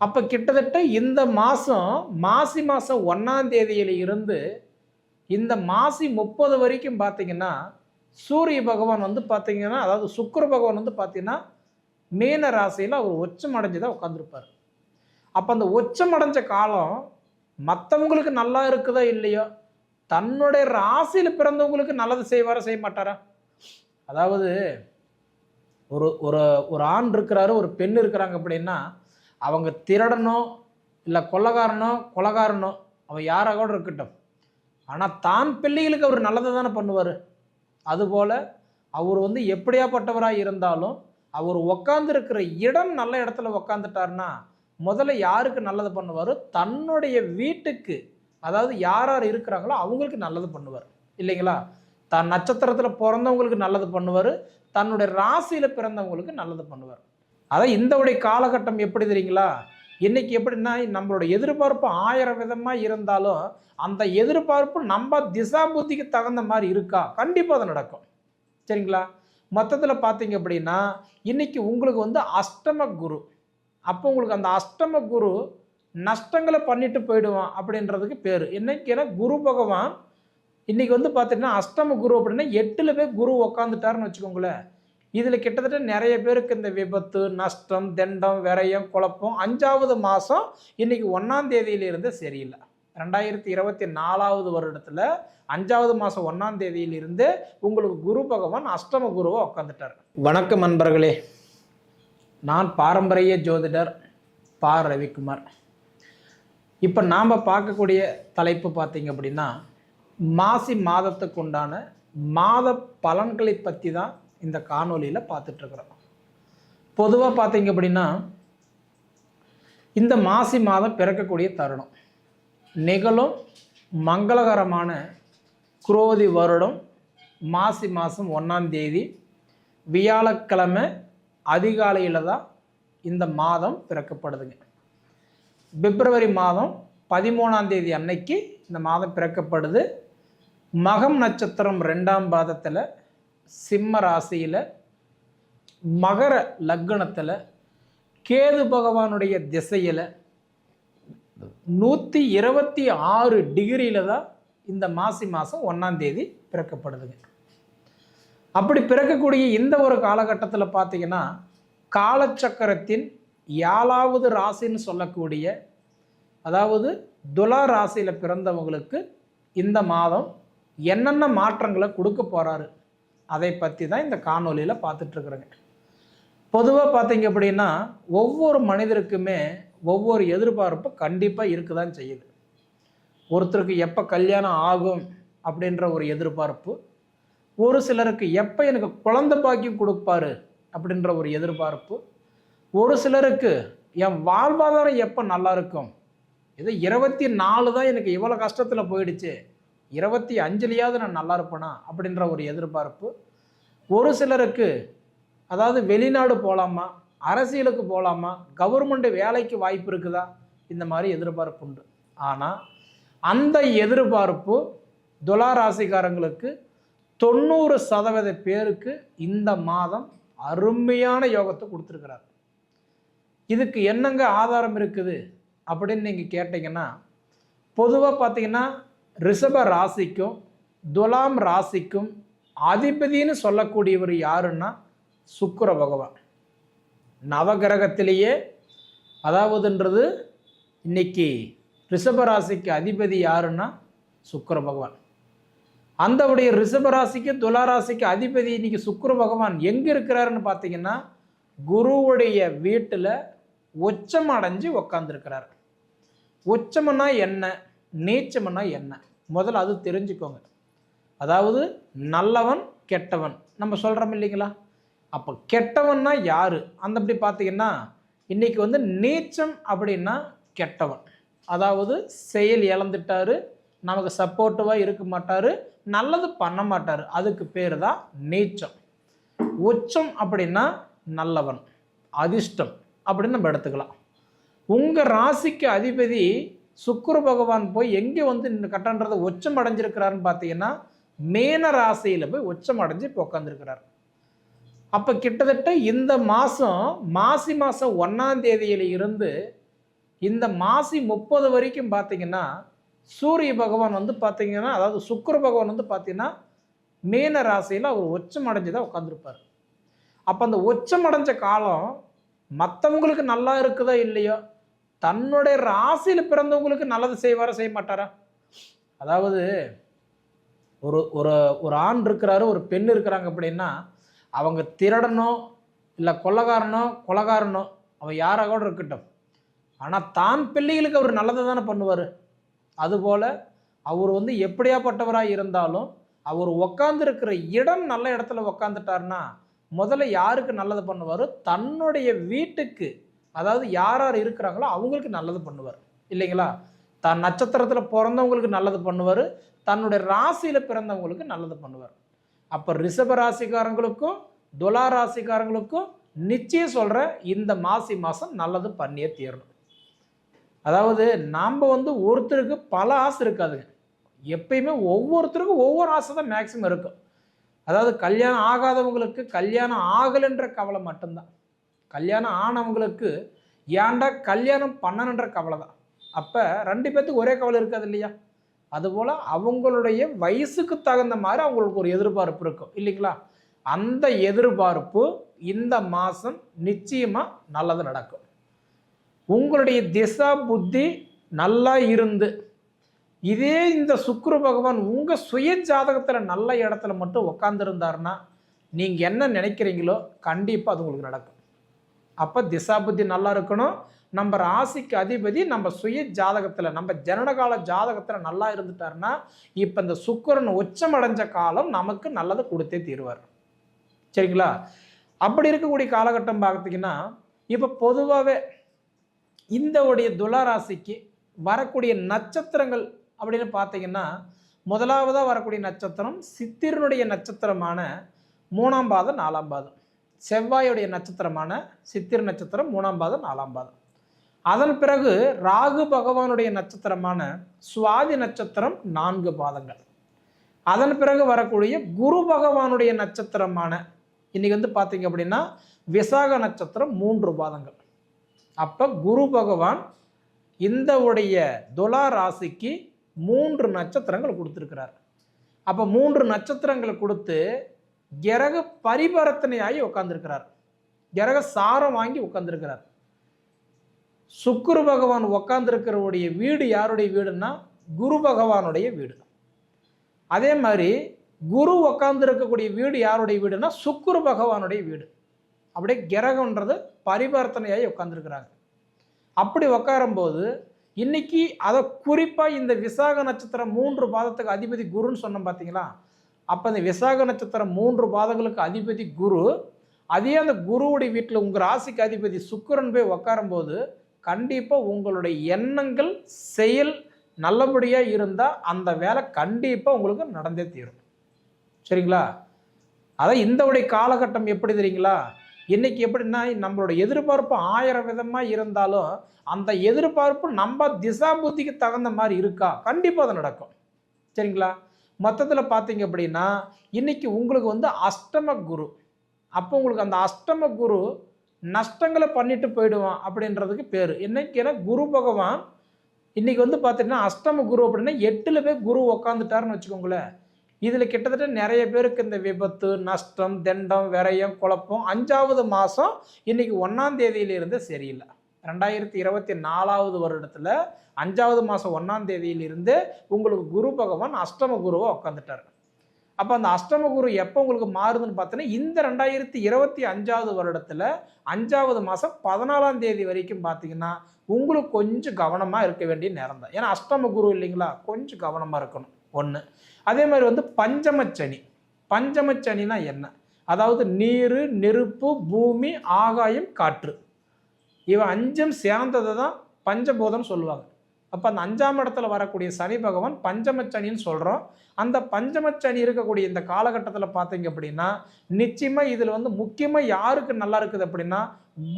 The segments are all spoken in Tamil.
அப்போ கிட்டத்தட்ட இந்த மாதம் மாசி மாதம் ஒன்றாம் தேதியில இருந்து இந்த மாசி முப்பது வரைக்கும் பார்த்தீங்கன்னா சூரிய பகவான் வந்து பார்த்தீங்கன்னா அதாவது சுக்கர பகவான் வந்து பார்த்தீங்கன்னா மீன ராசியில் அவர் உச்சம் அடைஞ்சு தான் உட்காந்துருப்பார் அப்போ அந்த உச்சம் அடைஞ்ச காலம் மற்றவங்களுக்கு நல்லா இருக்குதோ இல்லையோ தன்னுடைய ராசியில் பிறந்தவங்களுக்கு நல்லது செய்வாரா செய்ய மாட்டாரா? அதாவது ஒரு ஒரு ஒரு ஆண் இருக்கிறாரு ஒரு பெண் இருக்கிறாங்க அப்படின்னா அவங்க திருடனோ இல்லை கொள்ளக்காரனோ கொலகாரனோ அவன் யாராக கூட இருக்கட்டும். ஆனால் தான் பிள்ளைகளுக்கு அவர் நல்லதை தானே பண்ணுவார். அதுபோல் அவர் வந்து எப்படியாப்பட்டவராக இருந்தாலும் அவர் உக்காந்துருக்கிற இடம் நல்ல இடத்துல உக்காந்துட்டார்னா முதல்ல யாருக்கு நல்லது பண்ணுவார்? தன்னுடைய வீட்டுக்கு. அதாவது யார் யார் இருக்கிறாங்களோ அவங்களுக்கு நல்லது பண்ணுவார். இல்லைங்களா? தன் நட்சத்திரத்தில் பிறந்தவங்களுக்கு நல்லது பண்ணுவார். தன்னுடைய ராசியில் பிறந்தவங்களுக்கு நல்லது பண்ணுவார். அதான் இந்த உடைய காலகட்டம் எப்படி தெரியுங்களா? இன்னைக்கு எப்படின்னா நம்மளோட எதிர்பார்ப்பு ஆயிரம் விதமாக இருந்தாலும் அந்த எதிர்பார்ப்பு நம்ம திசா புத்திக்கு தகுந்த மாதிரி இருக்கா? கண்டிப்பாக அது நடக்கும். சரிங்களா? மொத்தத்தில் பார்த்தீங்க அப்படின்னா இன்னைக்கு உங்களுக்கு வந்து அஷ்டம குரு. அப்போ உங்களுக்கு அந்த அஷ்டம குரு நஷ்டங்களை பண்ணிட்டு போயிடுவான் அப்படின்றதுக்கு பேர். என்னைக்குன்னா குரு பகவான் இன்னைக்கு வந்து பார்த்தீங்கன்னா அஷ்டம குரு அப்படின்னா எட்டில் போய் குரு உக்காந்துட்டாருன்னு வச்சுக்கோங்களேன். இதில் கிட்டத்தட்ட நிறைய பேருக்கு இந்த விபத்து நஷ்டம் தண்டம் விரயம் குழப்பம் அஞ்சாவது மாதம் இன்னைக்கு ஒன்றாம் தேதியிலிருந்து சரியில்லை. ரெண்டாயிரத்தி இருபத்தி நாலாவது வருடத்தில் அஞ்சாவது மாதம் ஒன்றாம் தேதியிலிருந்து உங்களுக்கு குரு பகவான் அஷ்டம குருவை உட்காந்துட்டார் வணக்கம் நண்பர்களே. நான் பாரம்பரிய ஜோதிடர் பா. ரவிக்குமார். இப்போ நாம் பார்க்கக்கூடிய தலைப்பு பார்த்தீங்க அப்படின்னா மாசி மாதத்துக்கு உண்டான மாத பலன்களை பற்றி தான் இந்த காணொலியில் பார்த்துட்ருக்குறோம். பொதுவாக பார்த்தீங்க அப்படின்னா இந்த மாசி மாதம் பிறக்கக்கூடிய தருணம். நிகழும் மங்களகரமான குரோதி வருடம் மாசி மாதம் ஒன்றாம் தேதி வியாழக்கிழமை அதிகாலையில் தான் இந்த மாதம் பிறக்கப்படுதுங்க. பிப்ரவரி மாதம் பதிமூணாம் தேதி அன்னைக்கு இந்த மாதம் பிறக்கப்படுது. மகம் நட்சத்திரம் ரெண்டாம் பாதத்தில் சிம்ம ராசியில் மகர லக்னத்தில் கேது பகவானுடைய திசையில் நூற்றி இருபத்தி ஆறு டிகிரியில் தான் இந்த மாசி மாதம் ஒன்றாம் தேதி பிறக்கப்படுதுங்க. அப்படி பிறக்கக்கூடிய இந்த ஒரு காலகட்டத்தில் பார்த்தீங்கன்னா காலச்சக்கரத்தின் ஏழாவது ராசின்னு சொல்லக்கூடிய அதாவது துலா ராசியில் பிறந்தவங்களுக்கு இந்த மாதம் என்னென்ன மாற்றங்களை கொடுக்க போகிறாரு அதை பற்றி தான் இந்த காணொலியில் பார்த்துட்ருக்குறேங்க. பொதுவாக பார்த்தீங்க அப்படின்னா ஒவ்வொரு மனிதருக்குமே ஒவ்வொரு எதிர்பார்ப்பு கண்டிப்பாக இருக்க தான் செய்யுது. ஒருத்தருக்கு எப்போ கல்யாணம் ஆகும் அப்படின்ற ஒரு எதிர்பார்ப்பு ஒரு சிலருக்கு எப்போ எனக்கு குழந்த பாக்கியம் கொடுப்பாரு அப்படின்ற ஒரு எதிர்பார்ப்பு ஒரு சிலருக்கு என் வாழ்வாதாரம் எப்போ நல்லா இருக்கும்? இது இருபத்தி நாலு தான் எனக்கு இவ்வளோ கஷ்டத்தில் போயிடுச்சு. இருபத்தி அஞ்சுலையாவது நான் நல்லா இருப்பேனா அப்படின்ற ஒரு எதிர்பார்ப்பு. ஒரு சிலருக்கு அதாவது வெளிநாடு போகலாமா அரசியலுக்கு போகலாமா கவர்மெண்ட் வேலைக்கு வாய்ப்பு இருக்குதா இந்த மாதிரி எதிர்பார்ப்பு உண்டு. ஆனால் அந்த எதிர்பார்ப்பு துலா ராசிக்காரங்களுக்கு தொண்ணூறு சதவீத பேருக்கு இந்த மாதம் அருமையான யோகத்தை கொடுத்துருக்கிறார். இதுக்கு என்னங்க ஆதாரம் இருக்குது அப்படின்னு நீங்கள் கேட்டிங்கன்னா பொதுவாக பார்த்தீங்கன்னா ரிஷப ராசிக்கும் துலாம் ராசிக்கும் அதிபதின்னு சொல்லக்கூடியவர் யாருன்னா சுக்கர பகவான். நவகிரகத்திலேயே அதாவதுன்றது இன்னைக்கு ரிஷப ராசிக்கு அதிபதி யாருன்னா சுக்கர பகவான். அந்தவுடைய உடைய ரிஷப ராசிக்கு துலா ராசிக்கு அதிபதி இன்னைக்கு சுக்கர பகவான் எங்கே இருக்கிறாருன்னு பார்த்தீங்கன்னா குருவுடைய வீட்டில் உச்சம் அடைஞ்சு உக்காந்துருக்கிறார். உச்சம்னா என்ன? நீச்சம்னா என்ன? முதல்ல அது தெரிஞ்சுக்கோங்க. அதாவது நல்லவன் கெட்டவன். நம்ம சொல்கிறோம் இல்லைங்களா? அப்போ கெட்டவன்னா யார்? அந்த அப்படி பார்த்தீங்கன்னா இன்றைக்கி வந்து நீச்சம் அப்படின்னா கெட்டவன். அதாவது செயல் இழந்துட்டாரு நமக்கு சப்போர்ட்டிவாக இருக்க மாட்டார் நல்லது பண்ண மாட்டார். அதுக்கு பேர் தான் நீச்சம். உச்சம் அப்படின்னா நல்லவன். அதிர்ஷ்டம் அப்படின்னு நம்ம எடுத்துக்கலாம். உங்கள் ராசிக்கு அதிபதி சுக்கிர பகவான் போய் எங்கே வந்து இந்த கட்டன்றதை உச்சம் அடைஞ்சிருக்கிறாருன்னு பார்த்தீங்கன்னா மேன ராசியில் போய் உச்சம் அடைஞ்சு இப்போ உட்காந்துருக்கிறார் அப்போ கிட்டத்தட்ட இந்த மாதம் மாசி மாதம் ஒன்றாம் தேதியில இருந்து இந்த மாசி முப்பது வரைக்கும் பார்த்தீங்கன்னா சூரிய பகவான் வந்து பார்த்தீங்கன்னா அதாவது சுக்கிர பகவான் வந்து பார்த்தீங்கன்னா மீன ராசியில் அவர் உச்சம் அடைஞ்சு தான் உட்காந்துருப்பார் அப்போ அந்த உச்சம் அடைஞ்ச காலம் மற்றவங்களுக்கு நல்லா இருக்குதோ இல்லையோ தன்னுடைய ராசியில் பிறந்தவங்களுக்கு நல்லது செய்வாரா செய்ய மாட்டாரா? அதாவது ஒரு ஒரு ஒரு ஆண் இருக்கிறாரு ஒரு பெண் இருக்கிறாங்க அப்படின்னா அவங்க திருடனோ இல்லை கொள்ளக்காரனோ கொலகாரனோ அவன் யாராக கூட இருக்கட்டும். ஆனால் தான் பிள்ளைகளுக்கு அவர் நல்லதை தானே பண்ணுவார். அதுபோல் அவர் வந்து எப்படியாப்பட்டவராக இருந்தாலும் அவர் உக்காந்துருக்கிற இடம் நல்ல இடத்துல உக்காந்துட்டார்னா முதல்ல யாருக்கு நல்லது பண்ணுவார்? தன்னுடைய வீட்டுக்கு. அதாவது யார் யார் இருக்கிறாங்களோ அவங்களுக்கு நல்லது பண்ணுவார். இல்லைங்களா? தன் நட்சத்திரத்தில் பிறந்தவங்களுக்கு நல்லது பண்ணுவார். தன்னுடைய ராசியில் பிறந்தவங்களுக்கு நல்லது பண்ணுவார். அப்போ ரிஷப ராசிக்காரங்களுக்கும் துலா ராசிக்காரங்களுக்கும் நிச்சயம் சொல்கிற இந்த மாசி மாதம் நல்லது பண்ணியே தீரணும். அதாவது நாம் வந்து ஒருத்தருக்கு பல ஆசை இருக்காதுங்க எப்பயுமே ஒவ்வொருத்தருக்கும் ஒவ்வொரு ஆசை தான் மேக்ஸிமம் இருக்கும். அதாவது கல்யாணம் ஆகாதவங்களுக்கு கல்யாணம் ஆகலைன்ற கவலை மட்டும்தான். கல்யாணம் ஆனவங்களுக்கு ஏன்டா கல்யாணம் பண்ணணுன்ற கவலை தான் அப்போ ரெண்டு பேர்த்துக்கு ஒரே கவலை இருக்காது இல்லையா? அதுபோல் அவங்களுடைய வயசுக்கு தகுந்த மாதிரி அவங்களுக்கு ஒரு எதிர்பார்ப்பு இருக்கும் இல்லைங்களா? அந்த எதிர்பார்ப்பு இந்த மாதம் நிச்சயமாக நல்லது நடக்கும். உங்களுடைய திசா புத்தி நல்லா இருந்து இதே இந்த சுக்குரு பகவான் உங்கள் சுய ஜாதகத்தில் நல்ல இடத்துல மட்டும் உட்காந்துருந்தாருன்னா நீங்கள் என்ன நினைக்கிறீங்களோ கண்டிப்பாக அது உங்களுக்கு நடக்கும். அப்போ திசாபுத்தி நல்லா இருக்கணும். நம்ம ராசிக்கு அதிபதி நம்ம சுய ஜாதகத்தில் நம்ம ஜனனகால ஜாதகத்தில் நல்லா இருந்துட்டாருன்னா இப்போ இந்த சுக்கரன் உச்சமடைஞ்ச காலம் நமக்கு நல்லதை கொடுத்தே தீருவார். சரிங்களா? அப்படி இருக்கக்கூடிய காலகட்டம் பார்த்தீங்கன்னா இப்போ பொதுவாகவே இந்த உடைய துலா ராசிக்கு வரக்கூடிய நட்சத்திரங்கள் அப்படின்னு பார்த்தீங்கன்னா முதலாவதாக வரக்கூடிய நட்சத்திரம் சித்திரனுடைய நட்சத்திரமான மூணாம் பாதம் நாலாம் பாதம். செவ்வாயுடைய நட்சத்திரமான சித்திர நட்சத்திரம் மூணாம் பாதம் நாலாம் பாதம். அதன் பிறகு ராகு பகவானுடைய நட்சத்திரமான சுவாதி நட்சத்திரம் நான்கு பாதங்கள். அதன் பிறகு வரக்கூடிய குரு பகவானுடைய நட்சத்திரமான இன்னைக்கு வந்து பார்த்தீங்க அப்படின்னா விசாக நட்சத்திரம் மூன்று பாதங்கள். அப்போ குரு பகவான் இந்த உடைய துலா ராசிக்கு மூன்று நட்சத்திரங்கள் கொடுத்துருக்கிறார். அப்போ மூன்று நட்சத்திரங்களை கொடுத்து கிரக பரிவர்த்தனையாகி உட்காந்துருக்கிறார் கிரக சாரம் வாங்கி உட்காந்துருக்கிறார் சுக்குரு பகவான் உட்காந்துருக்கிறவுடைய வீடு யாருடைய வீடுன்னா குரு பகவானுடைய வீடு. அதே மாதிரி குரு உட்காந்துருக்கக்கூடிய வீடு யாருடைய வீடுன்னா சுக்குரு பகவானுடைய வீடு. அப்படியே கிரகன்றது பரிவர்த்தனையாகி உட்காந்துருக்குறாங்க அப்படி உட்காரும்போது இன்னைக்கு அதை குறிப்பாக இந்த விசாக நட்சத்திரம் மூன்று பாதத்துக்கு அதிபதி குருன்னு சொன்னோம் பார்த்தீங்களா அப்போ அந்த விசாக நட்சத்திரம் மூன்று பாதங்களுக்கு அதிபதி குரு. அதே அந்த குருவுடைய வீட்டில் உங்கள் ராசிக்கு அதிபதி சுக்கிரன் போய் உட்காரும்போது கண்டிப்பாக உங்களுடைய எண்ணங்கள் செயல் நல்லபடியாக இருந்தால் அந்த வேலை கண்டிப்பாக உங்களுக்கு நடந்தே தீரும். சரிங்களா? அதான் இந்த உடைய காலகட்டம் எப்படி தெரியுங்களா? இன்றைக்கி எப்படின்னா நம்மளோட எதிர்பார்ப்பு ஆயிரம் விதமாக இருந்தாலும் அந்த எதிர்பார்ப்பு நம்ம திசா புத்திக்கு தகுந்த மாதிரி இருக்கா? கண்டிப்பாக அது நடக்கும். சரிங்களா? மொத்தத்தில் பார்த்தீங்க அப்படின்னா இன்னைக்கு உங்களுக்கு வந்து அஷ்டம குரு. அப்போ உங்களுக்கு அந்த அஷ்டம குரு நஷ்டங்களை பண்ணிட்டு போயிடுவான் அப்படின்றதுக்கு பேர். என்னைக்குன்னா குரு பகவான் இன்னைக்கு வந்து பார்த்தீங்கன்னா அஷ்டம குரு அப்படின்னா எட்டில் போய் குரு உக்காந்துட்டாருன்னு வச்சுக்கோங்களேன். இதில் கிட்டத்தட்ட நிறைய பேருக்கு இந்த விபத்து நஷ்டம் தண்டம் விரயம் குழப்பம் அஞ்சாவது மாதம் இன்னைக்கு ஒன்றாம் தேதியிலிருந்து சரியில்லை. ரெண்டாயிரத்தி இருபத்தி நாலாவது வருடத்தில் அஞ்சாவது மாதம் ஒன்றாம் தேதியிலிருந்து உங்களுக்கு குரு பகவான் அஷ்டம குருவை உட்காந்துட்டார் அப்போ அந்த அஷ்டம குரு எப்போ உங்களுக்கு மாறுதுன்னு பார்த்தீங்கன்னா இந்த ரெண்டாயிரத்தி இருபத்தி அஞ்சாவது வருடத்தில் அஞ்சாவது மாதம் பதினாலாம் தேதி வரைக்கும் பார்த்தீங்கன்னா உங்களுக்கு கொஞ்சம் கவனமாக இருக்க வேண்டிய நேரம் தான். ஏன்னா அஷ்டம குரு இல்லைங்களா? கொஞ்சம் கவனமாக இருக்கணும். ஒன்று அதே மாதிரி வந்து பஞ்சமச்சனி பஞ்சமச்சனினா என்ன? அதாவது நீர் நெருப்பு பூமி ஆகாயம் காற்று. இவன் அஞ்சும் சேர்ந்ததை தான் பஞ்சபூதம் சொல்லுவாங்க. அப்போ அந்த அஞ்சாம் இடத்துல வரக்கூடிய சனி பகவான் பஞ்சமச்சனின்னு சொல்கிறோம் அந்த பஞ்சமச்சனி இருக்கக்கூடிய இந்த காலகட்டத்தில் பார்த்தீங்க அப்படின்னா நிச்சயமாக இதில் வந்து முக்கியமாக யாருக்கு நல்லா இருக்குது அப்படின்னா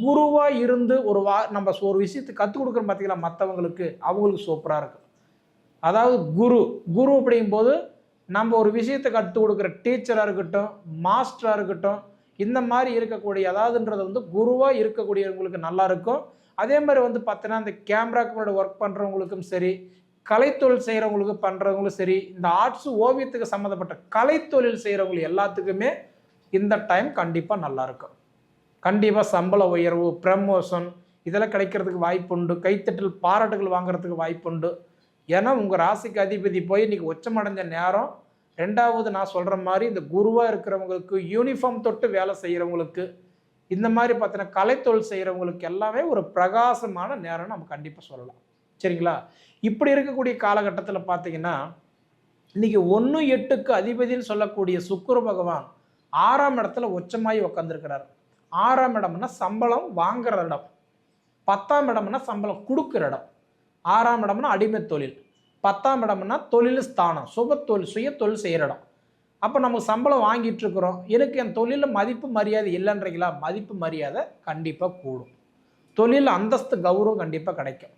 குருவாக இருந்து ஒரு வா நம்ம ஒரு விஷயத்தை கற்றுக் கொடுக்குறோம் பார்த்தீங்களா மற்றவங்களுக்கு அவங்களுக்கு சூப்பராக இருக்கும். அதாவது குரு குரு அப்படிங்கும்போது நம்ம ஒரு விஷயத்தை கற்றுக் கொடுக்குற டீச்சராக இருக்கட்டும் மாஸ்டராக இருக்கட்டும் இந்த மாதிரி இருக்கக்கூடிய அதாவதுன்றது வந்து குருவாக இருக்கக்கூடியவங்களுக்கு நல்லா இருக்கும். அதே மாதிரி வந்து பார்த்தீங்கன்னா இந்த கேமராக்களோட ஒர்க் பண்ணுறவங்களுக்கும் சரி கலைத்தொழில் செய்கிறவங்களுக்கு பண்ணுறவங்களும் சரி இந்த ஆர்ட்ஸ் ஓவியத்துக்கு சம்மந்தப்பட்ட கலைத்தொழில் செய்கிறவங்க எல்லாத்துக்குமே இந்த டைம் கண்டிப்பாக நல்லா இருக்கும். கண்டிப்பாக சம்பள உயர்வு ப்ரமோஷன் இதெல்லாம் கிடைக்கிறதுக்கு வாய்ப்புண்டு கைத்தட்டல் பாராட்டுகள் வாங்குறதுக்கு வாய்ப்புண்டு ஏன்னா உங்கள் ராசிக்கு அதிபதி போய் இன்றைக்கி உச்சமடைஞ்ச நேரம் ரெண்டாவது நான் சொல்கிற மாதிரி இந்த குருவாக இருக்கிறவங்களுக்கு யூனிஃபார்ம் தொட்டு வேலை செய்கிறவங்களுக்கு இந்த மாதிரி பார்த்தீங்கன்னா கலைத்தொழில் செய்கிறவங்களுக்கு எல்லாமே ஒரு பிரகாசமான நேரம் நம்ம கண்டிப்பாக சொல்லலாம். சரிங்களா? இப்படி இருக்கக்கூடிய காலகட்டத்தில் பார்த்தீங்கன்னா இன்றைக்கி ஒன்று எட்டுக்கு அதிபதின்னு சொல்லக்கூடிய சுக்குரு பகவான் ஆறாம் இடத்துல உச்சமாகி உக்காந்துருக்கிறார். ஆறாம் இடம்னா சம்பளம் வாங்குற இடம். பத்தாம் இடம்னா சம்பளம் கொடுக்குற இடம். ஆறாம் இடம்னா அடிமை தொழில். பத்தாம் இடம்னா தொழில் ஸ்தானம் சுப தொழில் சுய தொழில் செய்கிற இடம். அப்போ நம்ம சம்பளம் வாங்கிட்டு இருக்கிறோம். எனக்கு என் தொழிலில் மதிப்பு மரியாதை இல்லைன்றீங்களா? மதிப்பு மரியாதை கண்டிப்பாக கூடும். தொழில் அந்தஸ்து கௌரவம் கண்டிப்பாக கிடைக்கும்.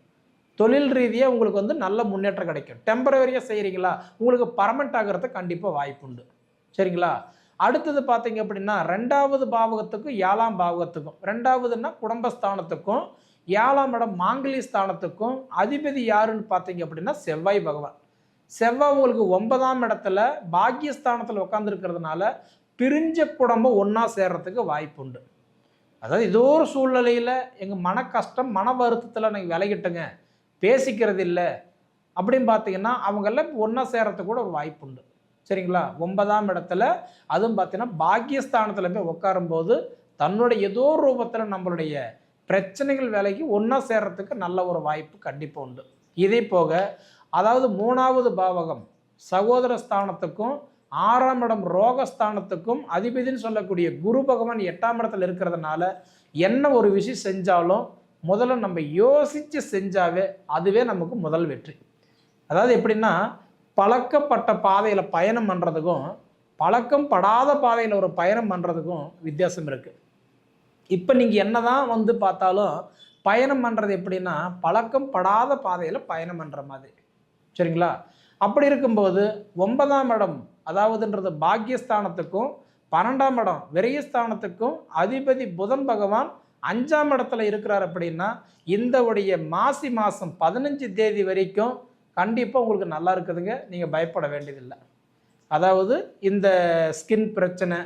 தொழில் ரீதியாக உங்களுக்கு வந்து நல்ல முன்னேற்றம் கிடைக்கும். டெம்பரவரியாக செய்கிறீங்களா உங்களுக்கு பர்மனெண்ட் ஆகிறதுக்கு கண்டிப்பாக வாய்ப்புண்டு சரிங்களா? அடுத்தது பார்த்தீங்க அப்படின்னா ரெண்டாவது பாவகத்துக்கும் ஏழாம் பாவகத்துக்கும். ரெண்டாவதுன்னா குடும்பஸ்தானத்துக்கும் ஏழாம் இடம் மாங்கலி ஸ்தானத்துக்கும் அதிபதி யாருன்னு பார்த்தீங்க அப்படின்னா செவ்வாய் பகவான். செவ்வாய் உங்களுக்கு ஒன்பதாம் இடத்துல பாக்கியஸ்தானத்தில் உட்காந்துருக்கிறதுனால பிரிஞ்ச குடும்பம் ஒன்றா சேர்றதுக்கு வாய்ப்புண்டு அதாவது ஏதோ ஒரு சூழ்நிலையில் எங்கள் மன கஷ்டம் மன வருத்தத்தில் நாங்கள் விலகிட்டுங்க. பேசிக்கிறது இல்லை. அப்படின்னு பார்த்தீங்கன்னா அவங்கெல்லாம் ஒன்றா சேர்றதுக்கு கூட ஒரு வாய்ப்புண்டு சரிங்களா? ஒன்பதாம் இடத்துல அதுவும் பார்த்தீங்கன்னா பாக்கியஸ்தானத்தில் போய் உட்காரும்போது தன்னுடைய ஏதோ ரூபத்தில் நம்மளுடைய பிரச்சனைகள் வேலைக்கு ஒன்றா சேர்றதுக்கு நல்ல ஒரு வாய்ப்பு கண்டிப்பாக உண்டு. இதே போக அதாவது மூணாவது பாவகம் சகோதர ஸ்தானத்துக்கும் ஆறாம் இடம் ரோகஸ்தானத்துக்கும் அதிபதினு சொல்லக்கூடிய குரு பகவான் எட்டாம் இடத்துல இருக்கிறதுனால என்ன ஒரு விஷயம் செஞ்சாலும் முதல்ல நம்ம யோசித்து செஞ்சாவே அதுவே நமக்கு முதல் வெற்றி. அதாவது எப்படின்னா பழக்கப்பட்ட பாதையில் பயணம் பண்ணுறதுக்கும் பழக்கம் படாத பாதையில் ஒரு பயணம் பண்ணுறதுக்கும் வித்தியாசம் இருக்குது இப்போ நீங்கள் என்ன தான் வந்து பார்த்தாலும் பயணம் பண்ணுறது எப்படின்னா பழக்கம் படாத பாதையில் பயணம் பண்ணுற மாதிரி. சரிங்களா? அப்படி இருக்கும்போது ஒன்பதாம் இடம் அதாவதுன்றது பாக்கியஸ்தானத்துக்கும் பன்னெண்டாம் இடம் விரயஸ்தானத்துக்கும் அதிபதி புதன் பகவான் அஞ்சாம் இடத்துல இருக்கிறார் அப்படின்னா இந்த உடைய மாசி மாதம் பதினஞ்சு தேதி வரைக்கும் கண்டிப்பாக உங்களுக்கு நல்லா இருக்குதுங்க. நீங்கள் பயப்பட வேண்டியதில்லை. அதாவது இந்த ஸ்கின் பிரச்சனை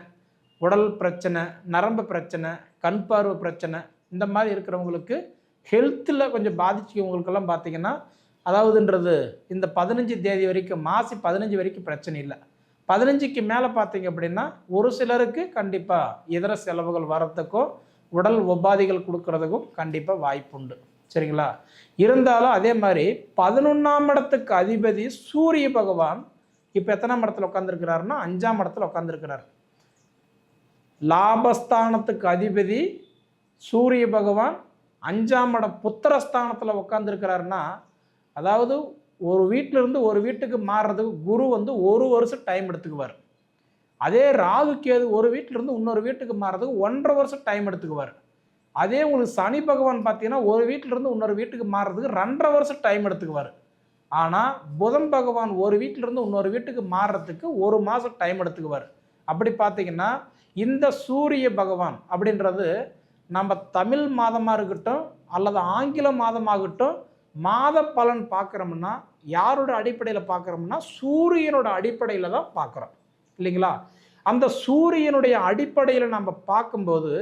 உடல் பிரச்சனை நரம்பு பிரச்சனை கண் பார்வை பிரச்சனை இந்த மாதிரி இருக்கிறவங்களுக்கு ஹெல்த்தில் கொஞ்சம் பாதிச்சவங்களுக்கெல்லாம் பார்த்தீங்கன்னா அதாவதுன்றது இந்த பதினஞ்சு தேதி வரைக்கும் மாசி பதினஞ்சு வரைக்கும் பிரச்சனை இல்லை. பதினஞ்சுக்கு மேலே பார்த்தீங்க அப்படின்னா ஒரு சிலருக்கு கண்டிப்பாக இதர செலவுகள் வரத்துக்கும் உடல் உபாதைகள் கொடுக்கறதுக்கும் கண்டிப்பாக வாய்ப்புண்டு சரிங்களா? இருந்தாலும் அதே மாதிரி பதினொன்றாம் இடத்துக்கு அதிபதி சூரிய பகவான் இப்போ எத்தனாம் இடத்துல உட்காந்துருக்கிறாருன்னா அஞ்சாம் இடத்துல உட்காந்துருக்கிறார் லாபஸ்தானத்துக்கு அதிபதி சூரிய பகவான் அஞ்சாம் இடம் புத்திரஸ்தானத்தில் உட்காந்துருக்கிறாருன்னா அதாவது ஒரு வீட்டிலிருந்து ஒரு வீட்டுக்கு மாறுறதுக்கு குரு வந்து ஒரு வருஷம் டைம் எடுத்துக்குவார். அதே ராகு கேது ஒரு வீட்டிலிருந்து இன்னொரு வீட்டுக்கு மாறுறதுக்கு ஒன்றரை வருஷம் டைம் எடுத்துக்குவார். அதே உங்களுக்கு சனி பகவான் பார்த்தீங்கன்னா ஒரு வீட்டிலிருந்து இன்னொரு வீட்டுக்கு மாறுறதுக்கு ரெண்டரை வருஷம் டைம் எடுத்துக்குவார். ஆனால் புதன் பகவான் ஒரு வீட்டிலிருந்து இன்னொரு வீட்டுக்கு மாறுறதுக்கு ஒரு மாதம் டைம் எடுத்துக்குவார். அப்படி பார்த்தீங்கன்னா இந்த சூரிய பகவான் அப்படின்றது நம்ம தமிழ் மாதமாக இருக்கட்டும் அல்லது ஆங்கில மாதமாகட்டும் மாத பலன் பார்க்குறோம்னா யாரோட அடிப்படையில் பார்க்குறோம்னா சூரியனோட அடிப்படையில் தான் பார்க்குறோம். இல்லைங்களா? அந்த சூரியனுடைய அடிப்படையில் நம்ம பார்க்கும்போது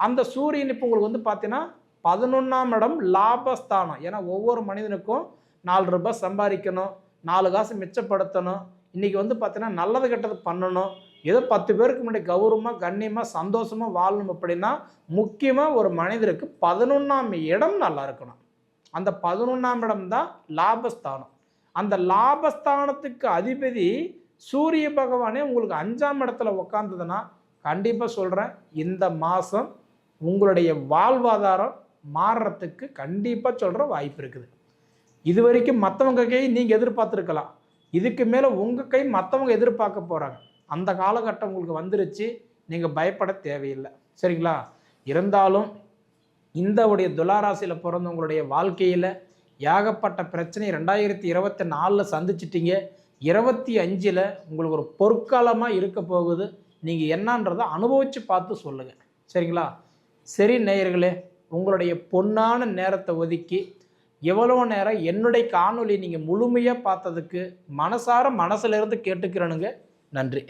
அந்த சூரியன் இப்போ உங்களுக்கு வந்து பார்த்தீங்கன்னா பதினொன்றாம் இடம் லாபஸ்தானம். ஏன்னா ஒவ்வொரு மனிதனுக்கும் நாலு ரூபாய் சம்பாதிக்கணும் நாலு காசு மிச்சப்படுத்தணும். இன்றைக்கி வந்து பார்த்தீங்கன்னா நல்லது கெட்டது பண்ணணும். ஏதோ பத்து பேருக்கு முன்னாடி கௌரவமாக கண்ணியமாக சந்தோஷமாக வாழணும் அப்படின்னா முக்கியமாக ஒரு மனிதருக்கு பதினொன்றாம் இடம் நல்லா இருக்கணும். அந்த பதினொன்றாம் இடம் தான் லாபஸ்தானம். அந்த லாபஸ்தானத்துக்கு அதிபதி சூரிய பகவானே உங்களுக்கு அஞ்சாம் இடத்துல உக்காந்ததுன்னா கண்டிப்பாக சொல்கிறேன் இந்த மாதம் உங்களுடைய வாழ்வாதாரம் மாறுறதுக்கு கண்டிப்பாக சொல்கிற வாய்ப்பு இருக்குது. இது வரைக்கும் மற்றவங்க கை நீங்கள் எதிர்பார்த்துருக்கலாம். இதுக்கு மேலே உங்கள் கை மற்றவங்க எதிர்பார்க்க போகிறாங்க அந்த காலகட்டம் உங்களுக்கு வந்துருச்சு நீங்கள் பயப்பட தேவையில்லை. சரிங்களா? இருந்தாலும் இந்த உடைய துளாராசியில் பிறந்தவங்களுடைய வாழ்க்கையில் ஏகப்பட்ட பிரச்சனை ரெண்டாயிரத்தி இருபத்தி நாலில் சந்திச்சிட்டிங்க. இருபத்தி அஞ்சில் உங்களுக்கு ஒரு பொற்காலமாக இருக்க போகுது. நீங்கள் என்னன்றதை அனுபவித்து பார்த்து சொல்லுங்கள் சரிங்களா? சரி நேயர்களே உங்களுடைய பொன்னான நேரத்தை ஒதுக்கி எவ்வளோ நேரம் என்னுடைய காணொலி நீங்கள் முழுமையாக பார்த்ததுக்கு மனசார மனசுலேருந்து கேட்டுக்கிறனுங்க கேட்டுக்கிறேனுங்க. நன்றி.